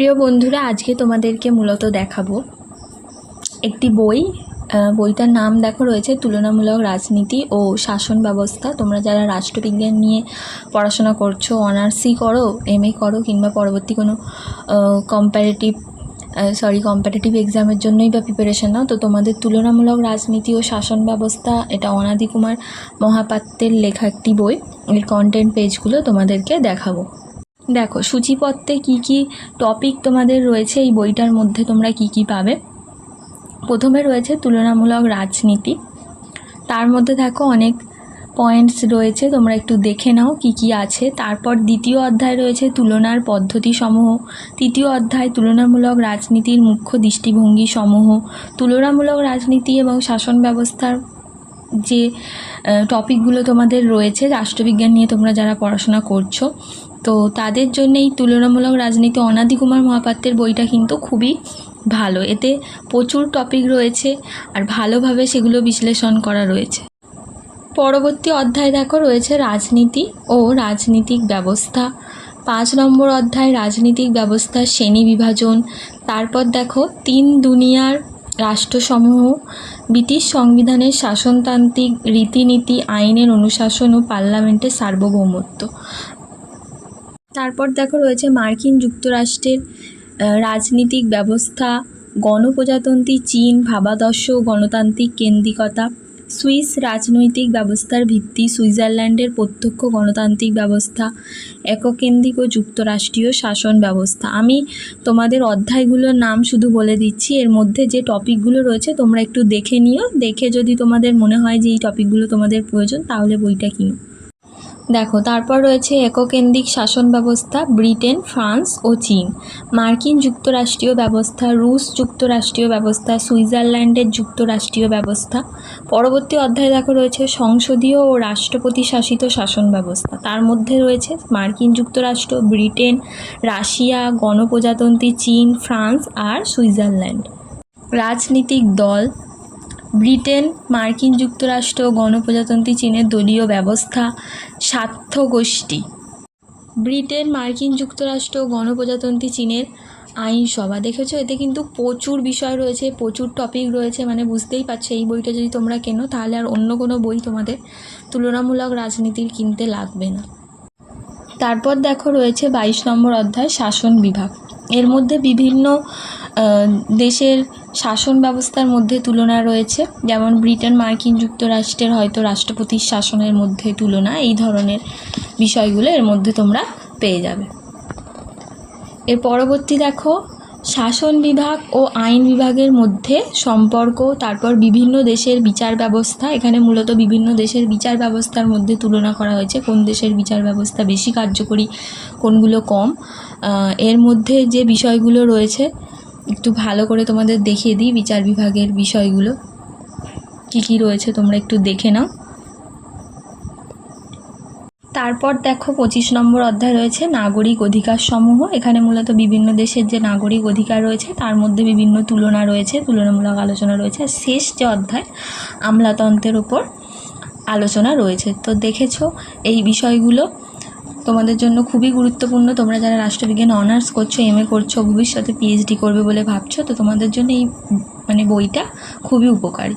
প্রিয় বন্ধুরা, আজকে তোমাদেরকে মূলত দেখাবো একটি বই। বইটার নাম দেখো রয়েছে, তুলনামূলক রাজনীতি ও শাসন ব্যবস্থা। তোমরা যারা রাষ্ট্রবিজ্ঞান নিয়ে পড়াশোনা করছ অনার্সই করো, এম এ করো, কিংবা পরবর্তী কোনো কম্প্যারেটিভ সরি কম্পিটিটিভ এক্সামের জন্যই বা প্রিপারেশন নাও, তো তোমাদের তুলনামূলক রাজনীতি ও শাসন ব্যবস্থা, এটা অনাদি কুমার মহাপাত্রের লেখা একটি বই। এর কন্টেন্ট পেজগুলো তোমাদেরকে দেখাবো। দেখো, সূচিপত্রে কি কি টপিক তোমাদের রয়েছে এই বইটার মধ্যে তোমরা কি কি পাবে? প্রথমে রয়েছে তুলনামূলক রাজনীতি। তার মধ্যে দেখো অনেক পয়েন্টস রয়েছে, তোমরা একটু দেখে নাও কি কি আছে। তারপর দ্বিতীয় অধ্যায় রয়েছে তুলনার পদ্ধতি সমূহ তৃতীয় অধ্যায় তুলনামূলক রাজনীতির মুখ্য দৃষ্টিভঙ্গি সমূহ তুলনামূলক রাজনীতি এবং শাসন ব্যবস্থার যে টপিকগুলো তোমাদের রয়েছে, রাষ্ট্রবিজ্ঞান নিয়ে তোমরা যারা পড়াশোনা করছ তো তাদের জন্য এই তুলনামূলক রাজনীতি অনাদি কুমার মহাপাত্রের বইটা কিন্তু খুবই ভালো। এতে প্রচুর টপিক রয়েছে আর ভালোভাবে সেগুলো বিশ্লেষণ করা রয়েছে। পরবর্তী অধ্যায় দেখো, রয়েছে রাজনীতি ও রাজনীতিক ব্যবস্থা। পাঁচ নম্বর অধ্যায়, রাজনীতিক ব্যবস্থা, শ্রেণি বিভাজন। তারপর দেখো, তিন দুনিয়ার রাষ্ট্রসমূহ, ব্রিটিশ সংবিধানের শাসনতান্ত্রিক রীতিনীতি, আইনের অনুশাসন ও পার্লামেন্টের সার্বভৌমত্ব। তারপর দেখো রয়েছে মার্কিন যুক্তরাষ্ট্রের রাজনীতিক ব্যবস্থা, গণপ্রজাতন্ত্রী চীন, ভাবাদর্শ, গণতান্ত্রিক কেন্দ্রিকতা, সুইস রাজনৈতিক ব্যবস্থার ভিত্তি, সুইজারল্যান্ডের প্রত্যক্ষ গণতান্ত্রিক ব্যবস্থা, এককেন্দ্রিক ও যুক্তরাষ্ট্রীয় শাসন ব্যবস্থা। আমি তোমাদের অধ্যায়গুলোর নাম শুধু বলে দিচ্ছি, এর মধ্যে যে টপিকগুলো রয়েছে তোমরা একটু দেখে নিও। দেখে যদি তোমাদের মনে হয় যে এই টপিকগুলো তোমাদের প্রয়োজন, তাহলে বইটা কিনো। দেখো, তারপর রয়েছে এককেন্দ্রিক শাসন ব্যবস্থা, ব্রিটেন, ফ্রান্স ও চীন। মার্কিন যুক্তরাষ্ট্রীয় ব্যবস্থা, রুশ যুক্তরাষ্ট্রীয় ব্যবস্থা, সুইজারল্যান্ডের যুক্তরাষ্ট্রীয় ব্যবস্থা। পরবর্তী অধ্যায়ে দেখো রয়েছে সংসদীয় ও রাষ্ট্রপতি শাসিত শাসন ব্যবস্থা। তার মধ্যে রয়েছে মার্কিন যুক্তরাষ্ট্র, ব্রিটেন, রাশিয়া, গণপ্রজাতন্ত্রী চীন, ফ্রান্স আর সুইজারল্যান্ড। রাজনীতিক দল ব্রিটেন, মার্কিন যুক্তরাষ্ট্র, গণপ্রজাতন্ত্রী চীনের দলীয় ব্যবস্থা স্বার্থ গোষ্ঠী। ব্রিটেন, মার্কিন যুক্তরাষ্ট্র, গণপ্রজাতন্ত্রী চীনের আইনসভা। দেখেছ? এতে কিন্তু প্রচুর বিষয় রয়েছে, প্রচুর টপিক রয়েছে মানে বুঝতেই পারছ এই বইটা যদি তোমরা কেনো, তাহলে আর অন্য কোনো বই তোমাদের তুলনামূলক রাজনীতির কিনতে লাগবে না। তারপর দেখো, রয়েছে বাইশ নম্বর অধ্যায়, শাসন বিভাগ। এর মধ্যে বিভিন্ন দেশের শাসন ব্যবস্থার মধ্যে তুলনা রয়েছে। যেমন ব্রিটেন মার্কিন যুক্তরাষ্ট্রের হয়তো রাষ্ট্রপতির শাসনের মধ্যে তুলনা এই ধরনের বিষয়গুলো এর মধ্যে তোমরা পেয়ে যাবে। এর পরবর্তী দেখো, শাসন বিভাগ ও আইন বিভাগের মধ্যে সম্পর্ক, তারপর বিভিন্ন দেশের বিচার ব্যবস্থা। এখানে মূলত বিভিন্ন দেশের বিচার ব্যবস্থার মধ্যে তুলনা করা হয়েছে, কোন দেশের বিচার ব্যবস্থা বেশি কার্যকরী, কোনগুলো কম। এর মধ্যে যে বিষয়গুলো রয়েছে একটু ভালো করে তোমাদের দেখিয়ে দিই বিচার বিভাগের বিষয়গুলো। কি কি রয়েছে তোমরা একটু দেখে নাও। তারপর দেখো পঁচিশ নম্বর অধ্যায় রয়েছে নাগরিক অধিকার সমূহ। এখানে মূলত বিভিন্ন দেশের যে নাগরিক অধিকার রয়েছে, তার মধ্যে বিভিন্ন তুলনা রয়েছে, তুলনামূলক আলোচনা রয়েছে। আর শেষ যে অধ্যায়, আমলাতন্ত্রের ওপর আলোচনা রয়েছে। তো দেখেছ এই বিষয়গুলো তোমাদের জন্য খুবই গুরুত্বপূর্ণ। তোমরা যারা রাষ্ট্রবিজ্ঞান অনার্স করছ এম এ করছ, ভবিষ্যতে পিএইচডি করবে বলে ভাবছ, তো তোমাদের জন্য এই মানে বইটা খুবই উপকারী।